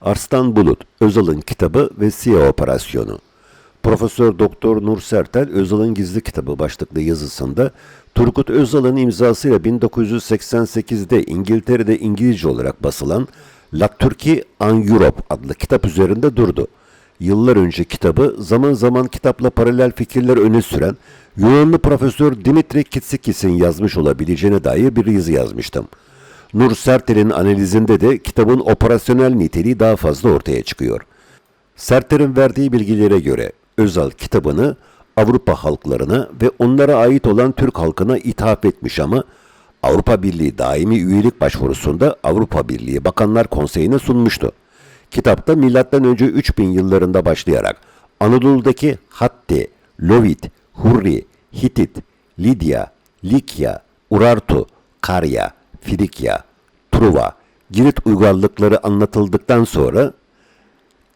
Arslan Bulut, Özal'ın kitabı ve Siyah Operasyonu. Profesör Doktor Nur Sertel, Özal'ın Gizli Kitabı başlıklı yazısında Turgut Özal'ın imzasıyla 1988'de İngiltere'de İngilizce olarak basılan La Turkey en Europe adlı kitap üzerinde durdu. Yıllar önce kitabı zaman zaman kitapla paralel fikirler öne süren Yunanlı Profesör Dimitri Kitsikis'in yazmış olabileceğine dair bir yazı yazmıştım. Nur Sertel'in analizinde de kitabın operasyonel niteliği daha fazla ortaya çıkıyor. Serter'in verdiği bilgilere göre Özal kitabını Avrupa halklarına ve onlara ait olan Türk halkına ithaf etmiş ama Avrupa Birliği daimi üyelik başvurusunda Avrupa Birliği Bakanlar Konseyi'ne sunmuştu. Kitapta M.Ö. 3000 yıllarında başlayarak Anadolu'daki Hatti, Lovit, Hurri, Hitit, Lidya, Likya, Urartu, Karya, Frikya, Truva, Girit uygarlıkları anlatıldıktan sonra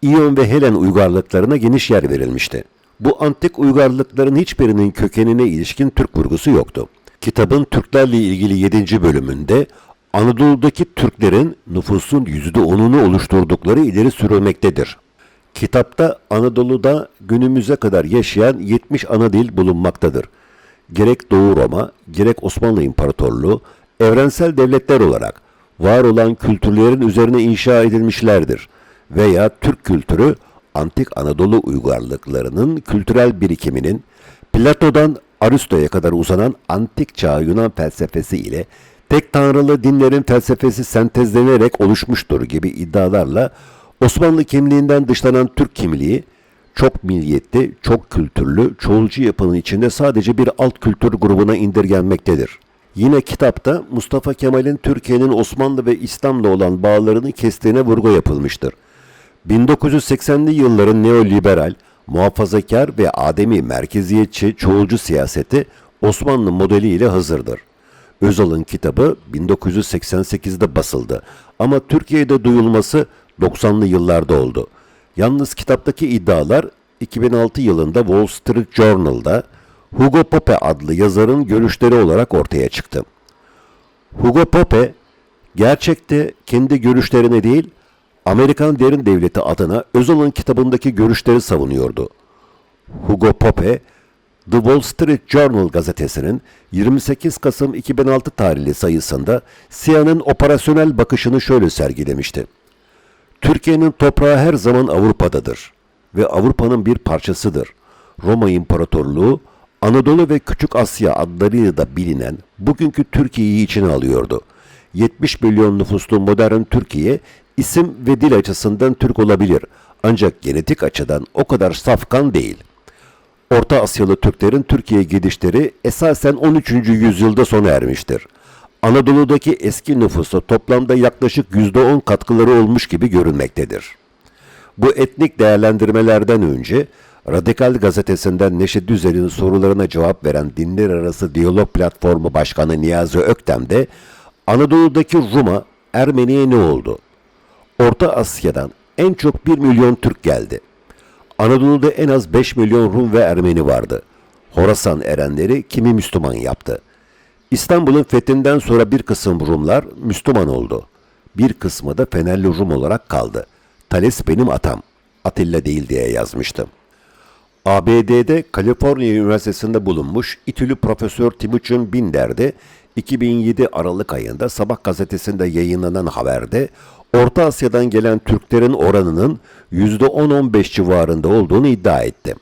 İyon ve Helen uygarlıklarına geniş yer verilmişti. Bu antik uygarlıkların hiçbirinin kökenine ilişkin Türk vurgusu yoktu. Kitabın Türklerle ilgili 7. bölümünde Anadolu'daki Türklerin nüfusun %10'unu oluşturdukları ileri sürülmektedir. Kitapta Anadolu'da günümüze kadar yaşayan 70 ana dil bulunmaktadır. Gerek Doğu Roma, gerek Osmanlı İmparatorluğu evrensel devletler olarak var olan kültürlerin üzerine inşa edilmişlerdir veya Türk kültürü antik Anadolu uygarlıklarının kültürel birikiminin Plato'dan Aristo'ya kadar uzanan antik çağ Yunan felsefesi ile tek tanrılı dinlerin felsefesi sentezlenerek oluşmuştur gibi iddialarla Osmanlı kimliğinden dışlanan Türk kimliği çok milliyetli, çok kültürlü, çoğulcu yapının içinde sadece bir alt kültür grubuna indirgenmektedir. Yine kitapta Mustafa Kemal'in Türkiye'nin Osmanlı ve İslam'la olan bağlarını kestiğine vurgu yapılmıştır. 1980'li yılların neoliberal, muhafazakar ve ademi merkeziyetçi çoğulcu siyaseti Osmanlı modeliyle hazırdır. Özal'ın kitabı 1988'de basıldı ama Türkiye'de duyulması 90'lı yıllarda oldu. Yalnız kitaptaki iddialar 2006 yılında Wall Street Journal'da Hugo Pope adlı yazarın görüşleri olarak ortaya çıktı. Hugo Pope gerçekte kendi görüşlerine değil, Amerikan derin devleti adına Özal'ın kitabındaki görüşleri savunuyordu. Hugo Pope, The Wall Street Journal gazetesinin 28 Kasım 2006 tarihli sayısında SİA'nın operasyonel bakışını şöyle sergilemişti. Türkiye'nin toprağı her zaman Avrupa'dadır ve Avrupa'nın bir parçasıdır. Roma İmparatorluğu, Anadolu ve Küçük Asya adlarıyla da bilinen bugünkü Türkiye'yi içine alıyordu. 70 milyon nüfuslu modern Türkiye isim ve dil açısından Türk olabilir ancak genetik açıdan o kadar safkan değil. Orta Asyalı Türklerin Türkiye gidişleri esasen 13. yüzyılda sona ermiştir. Anadolu'daki eski nüfusa toplamda yaklaşık %10 katkıları olmuş gibi görünmektedir. Bu etnik değerlendirmelerden önce Radikal gazetesinden Neşet Düzel'in sorularına cevap veren Dinler Arası Diyalog Platformu Başkanı Niyazi Öktem de Anadolu'daki Rum'a, Ermeni'ye ne oldu? Orta Asya'dan en çok 1 milyon Türk geldi. Anadolu'da en az 5 milyon Rum ve Ermeni vardı. Horasan erenleri kimi Müslüman yaptı. İstanbul'un fethinden sonra bir kısım Rumlar Müslüman oldu. Bir kısmı da Fenerli Rum olarak kaldı. Thales benim atam. Atilla değil diye yazmıştım. ABD'de Kaliforniya Üniversitesi'nde bulunmuş İTÜ'lü Profesör Timuçin Binder de 2007 Aralık ayında Sabah gazetesinde yayınlanan haberde Orta Asya'dan gelen Türklerin oranının %10-15 civarında olduğunu iddia etti.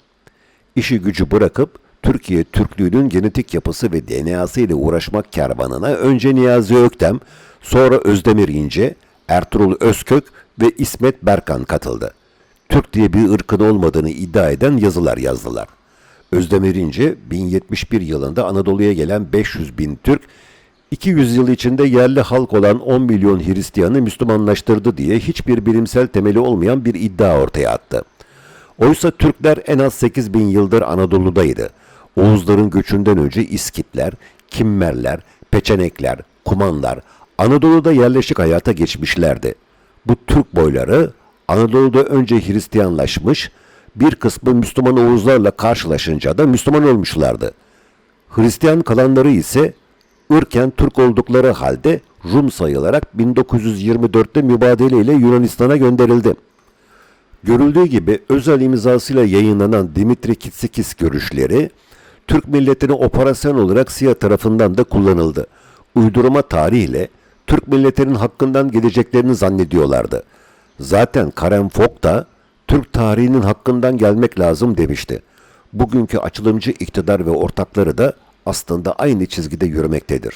İşi gücü bırakıp Türkiye Türklüğünün genetik yapısı ve DNA'sı ile uğraşmak kervanına önce Niyazi Öktem, sonra Özdemir İnce, Ertuğrul Özkök ve İsmet Berkan katıldı. Türk diye bir ırkın olmadığını iddia eden yazılar yazdılar. Özdemir İnce, 1071 yılında Anadolu'ya gelen 500 bin Türk, 200 yıl içinde yerli halk olan 10 milyon Hristiyanı Müslümanlaştırdı diye hiçbir bilimsel temeli olmayan bir iddia ortaya attı. Oysa Türkler en az 8 bin yıldır Anadolu'daydı. Oğuzların göçünden önce İskitler, Kimmerler, Peçenekler, Kumanlar Anadolu'da yerleşik hayata geçmişlerdi. Bu Türk boyları Anadolu'da önce Hristiyanlaşmış, bir kısmı Müslüman Oğuzlarla karşılaşınca da Müslüman olmuşlardı. Hristiyan kalanları ise ırken Türk oldukları halde Rum sayılarak 1924'te mübadele ile Yunanistan'a gönderildi. Görüldüğü gibi özel imzasıyla yayınlanan Dimitri Kitsikis görüşleri Türk milletine operasyon olarak SİHA tarafından da kullanıldı. Uydurma tarihle Türk milletinin hakkından geleceklerini zannediyorlardı. Zaten Karen Fock da Türk tarihinin hakkından gelmek lazım demişti. Bugünkü açılımcı iktidar ve ortakları da aslında aynı çizgide yürümektedir.